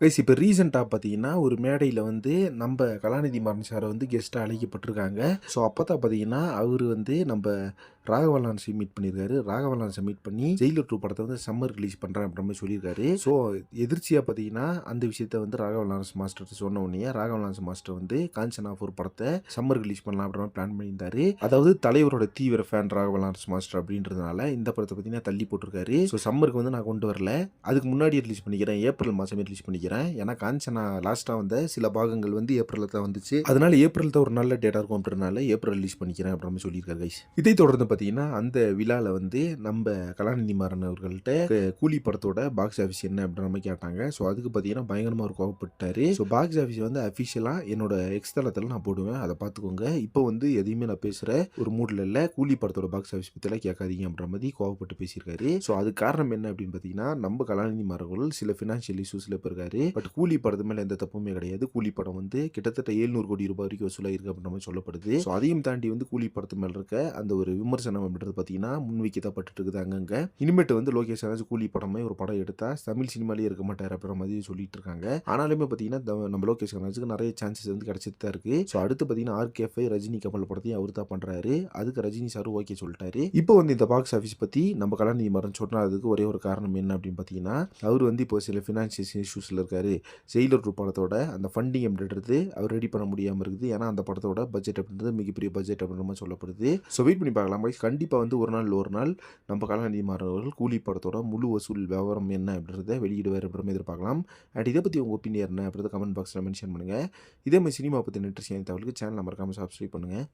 Guys இப்போ ரீசெண்டாக பார்த்தீங்கன்னா ஒரு மேடையில் வந்து நம்ம கலாநிதி மாறன் சாரை வந்து கெஸ்ட்டாக அழைக்கப்பட்டிருக்காங்க. ஸோ அப்போ தான் பார்த்தீங்கன்னா அவர் வந்து நம்ம ராகவலான்ஸை மீட் பண்ணியிருக்காரு. ராகவலான்ஸை மீட் பண்ணி ஜெயிலர் டூ படத்தை வந்து சம்மர் ரிலீஸ் பண்ணுறேன் அப்படின்ற மாதிரி சொல்லியிருக்காரு. ஸோ எதிர்ச்சியாக பார்த்தீங்கன்னா அந்த விஷயத்த வந்து ராகவலான்ஸ் மாஸ்டர் சொன்ன உடனே ராகவலான்ஸ் மாஸ்டர் வந்து காஞ்சனா ஃபோர் படத்தை சம்மர் ரிலீஸ் பண்ணலாம் அப்படின்ற மாதிரி பிளான் பண்ணியிருந்தாரு. அதாவது தலைவரோட தீவிர ஃபேன் ராகவலான்ஸ் மாஸ்டர் அப்படின்றதுனால இந்த படத்தை பார்த்தீங்கன்னா தள்ளி போட்டிருக்காரு. ஸோ சம்மருக்கு வந்து நான் கொண்டு வரல. அதுக்கு முன்னாடி ரிலீஸ் பண்ணிக்கிறேன். ஏப்ரல் மாதமே ரிலீஸ் பண்ணிக்கிறேன். ஏன்னா காஞ்சனா லாஸ்ட்டாக வந்த சில பாகங்கள் வந்து ஏப்ரலில் தான் வந்துச்சு. அதனால ஏப்ரல் தான் ஒரு நல்ல டேட்டா இருக்கும் அப்படின்றனால ஏப்ரல் ரிலீஸ் பண்ணிக்கிறேன் அப்படின்ற மாதிரி சொல்லியிருக்காரு கைஸ் இதை தொடர்ந்து பார்த்தீங்கன்னா அந்த விழாவில் வந்து நம்ம கலாநிதி மாறன் அவர்கள்ட்ட கூலி படத்தோட பாக்ஸ் ஆஃபீஸ் என்ன அப்படின்ற மாதிரி கேட்டாங்க. ஸோ அதுக்கு பார்த்தீங்கன்னா பயங்கரமாக ஒரு கோவப்பட்டாரு. ஸோ பாக்ஸ் ஆஃபீஸ் வந்து அஃபிஷியலாக என்னோட எக்ஸ் தளத்தில் நான் போடுவேன். அதை பார்த்துக்கோங்க இப்போ வந்து எதையுமே நான் பேசுகிற ஒரு மூடில் இல்லை. கூலி படத்தோட பாக்ஸ் ஆஃபீஸ் பற்றிலாம் கேட்காதீங்க அப்படின்ற மாதிரி கோவப்பட்டு பேசியிருக்காரு. ஸோ அது காரணம் என்ன அப்படின்னு பார்த்தீங்கன்னா நம்ம கலாநிதி மாறர்கள் சில ஃபினான்ஷியல் இஷ்யூஸில் இப்போ இருக்காரு. பட் கூலி படத்து மேலே எந்த தப்புமே கிடையாது. கூலி படம் வந்து கிட்டத்தட்ட 700 கோடி ரூபாய் வரைக்கும் வசூலாக இருக்குது அப்படின்ற மாதிரி சொல்லப்படுது. ஸோ அதையும் தாண்டி வந்து கூலி படத்து மேலே இருக்க அந்த ஒரு விமர்சனம் அப்படின்றது பார்த்தீங்கன்னா முன்வைக்கப்பட்டு இருக்குது அங்கங்கே. இனிமேட்டு வந்து லோகேஷ் ராஜ் கூலி படமே ஒரு படம் எடுத்தால் தமிழ் சினிமாலேயே இருக்க மாட்டார் அப்படின்ற மாதிரி சொல்லிட்டு இருக்காங்க. ஆனாலுமே பார்த்தீங்கன்னா நம்ம லோகேஷ் ராஜுக்கு நிறைய சான்சஸ் வந்து கிடைச்சிட்டு தான் இருக்குது ஸோ அடுத்து பார்த்தீங்கன்னா ஆர்கேஃபை ரஜினி கமல் படத்தையும் அவர் தான் பண்ணுறாரு அதுக்கு ரஜினி சார் ஓகே சொல்லிட்டாரு. இப்போ வந்து இந்த பாக்ஸ் ஆஃபீஸ் பற்றி நம்ம கலாநிதி மரன் சொன்னதுக்கு ஒரே ஒரு காரணம் என்ன அப்படின்னு பார்த்தீங்கன்னா அவர் வந்து இப்போ சில ஃபினான்ஷியல் இஷ்யூஸில் இருக்காரு. ஜெயிலர் டூ படத்தோட அந்த ஃபண்டிங் அப்படின்றது அவர் ரெடி பண்ண முடியாமல் இருக்குது. ஏன்னா அந்த படத்தோட பட்ஜெட் அப்படின்றது மிகப்பெரிய பட்ஜெட் அப்படின்ற மாதிரி சொல்லப்படுது. ஸோ வெயிட் பண்ணி பார்க்கலாம்? Guys. கண்டிப்பாக வந்து ஒரு நாள் ஒரு நாள் நம்ம கலாநிதி மாறவர்கள் கூலி படத்தோட முழு வசூல் விவரம் என்ன அப்படின்றத வெளியிடுவார் அப்படின்ற எதிர்பார்க்கலாம் அண்ட் இதை பற்றி உங்கள் ஒப்பீனியன் என்ன அப்படின்றத கமெண்ட் பாக்ஸில் மென்ஷன் பண்ணுங்கள் இதே மாதிரி சினிமா பற்றி இன்ட்ரெஸ்டிங் தகவலுக்கு சேனல் மறக்காமல் சப்ஸ்கிரைப் பண்ணுங்கள்